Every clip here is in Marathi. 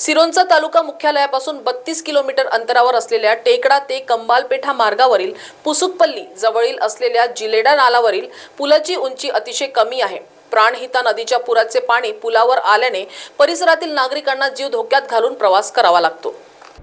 सिरोंचा तालुका मुख्यालयापासून बत्तीस किलोमीटर अंतरावर असलेल्या टेकडा ते कंबालपेठा मार्गावरील पुसुकपल्ली जवळील असलेल्या जिलेडा नालावरील पुलाची उंची अतिशय कमी आहे. प्राणहिता नदीच्या पुराचे पाणी पुलावर आल्याने परिसरातील नागरिकांना जीव धोक्यात घालून प्रवास करावा लागतो.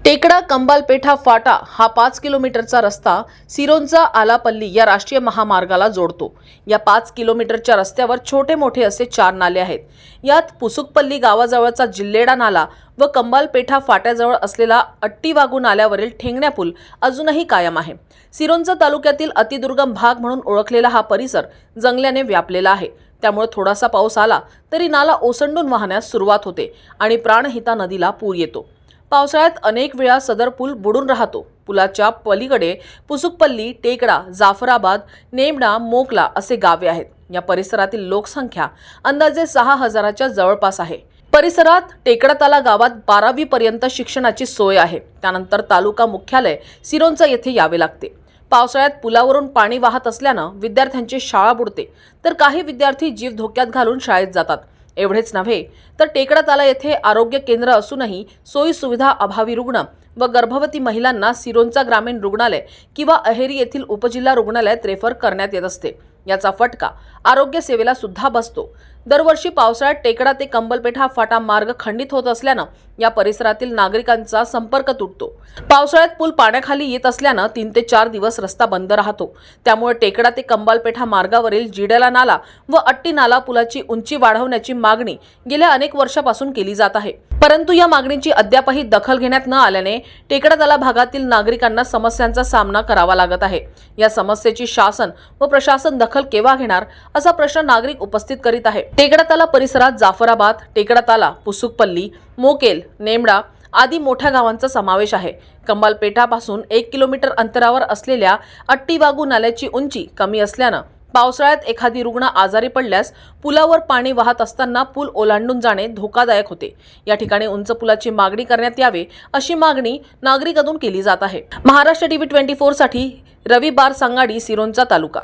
टेकडा कंबालपेठा फाटा हा पाच किलोमीटरचा रस्ता सिरोंचा आलापल्ली या राष्ट्रीय महामार्गाला जोडतो. या पाच किलोमीटरच्या रस्त्यावर छोटे मोठे असे चार नाले आहेत. यात पुसुकपल्ली गावाजवळचा जिल्हेडा नाला व कंबालपेठा फाट्याजवळ असलेला अट्टीवागू नाल्यावरील ठेंगण्या पूल अजूनही कायम आहे. सिरोंचा तालुक्यातील अतिदुर्गम भाग म्हणून ओळखलेला हा परिसर जंगल्याने व्यापलेला आहे. त्यामुळे थोडासा पाऊस आला तरी नाला ओसंडून वाहण्यास सुरुवात होते आणि प्राणहिता नदीला पूर येतो. पावसाळ्यात अनेक वेळा सदर पूल बुडून राहतो. पुलाच्या पलीकडे पुसुकपल्ली टेकडा जाफराबाद नेमडा मोकला असे गावे आहेत. या परिसरातील लोकसंख्या अंदाजे सहा हजाराच्या जवळपास आहे. परिसरात टेकडाताला गावात बारावी पर्यंत शिक्षणाची सोय आहे. त्यानंतर तालुका मुख्यालय सिरोंचा येथे यावे लागते. पावसाळ्यात पुलावरून पाणी वाहत असल्यानं विद्यार्थ्यांची शाळा बुडते. तर काही विद्यार्थी जीव धोक्यात घालून शाळेत जातात. एवढेच नव्हे तर टेकडाताला येथे आरोग्य केंद्र असूनही सोयीसुविधा अभावी रुग्ण व गर्भवती महिलांना सिरोंचा ग्रामीण रुग्णालय किंवा अहेरी येथील उपजिल्हा रुग्णालयात रेफर करण्यात येत असते. याचा फटका आरोग्य सेवेला सुद्धा बसतो. दरवर्षी पावसाळ्यात टेकडा ते कंबलपेठ हा फाटा मार्ग खंडित होत असल्यानं या परिसरातील नागरिकांचा संपर्क तुटतो. पावसाळ्यात पूल पाण्याखाली येत असल्यानं तीन ते चार दिवस रस्ता बंद राहतो. त्यामुळे टेकडा ते कंबालपेठा मार्गावरील जिडेला नाला व अट्टी नाला पुलाची उंची वाढवण्याची मागणी गेल्या अनेक वर्षापासून केली जात आहे. परंतु या मागणीची अद्यापही दखल घेण्यात न आल्याने टेकडातला भागातील नागरिकांना समस्यांचा सामना करावा लागत आहे. या समस्येची शासन व प्रशासन दखल केव्हा घेणार असा प्रश्न नागरिक उपस्थित करीत आहे. टेकडाताला परिसरात जाफराबाद टेकडाताला पुसुकपल्ली मोकेल नेमडा आदी मोठ्या गावांचा समावेश आहे. कंबालपेठापासून एक किलोमीटर अंतरावर असलेल्या अट्टीवागू नाल्याची उंची कमी असल्यानं पावसाळ्यात एखादी रुग्ण आजारी पडल्यास पुलावर पाणी वाहत असताना पूल ओलांडून जाणे धोकादायक होते. या ठिकाणी उंच पुलाची मागणी करण्यात यावे अशी मागणी नागरिकांतून केली जात आहे. महाराष्ट्र टीव्ही ट्वेंटी फोरसाठी रवी बार सांगाडी सिरोंचा तालुका.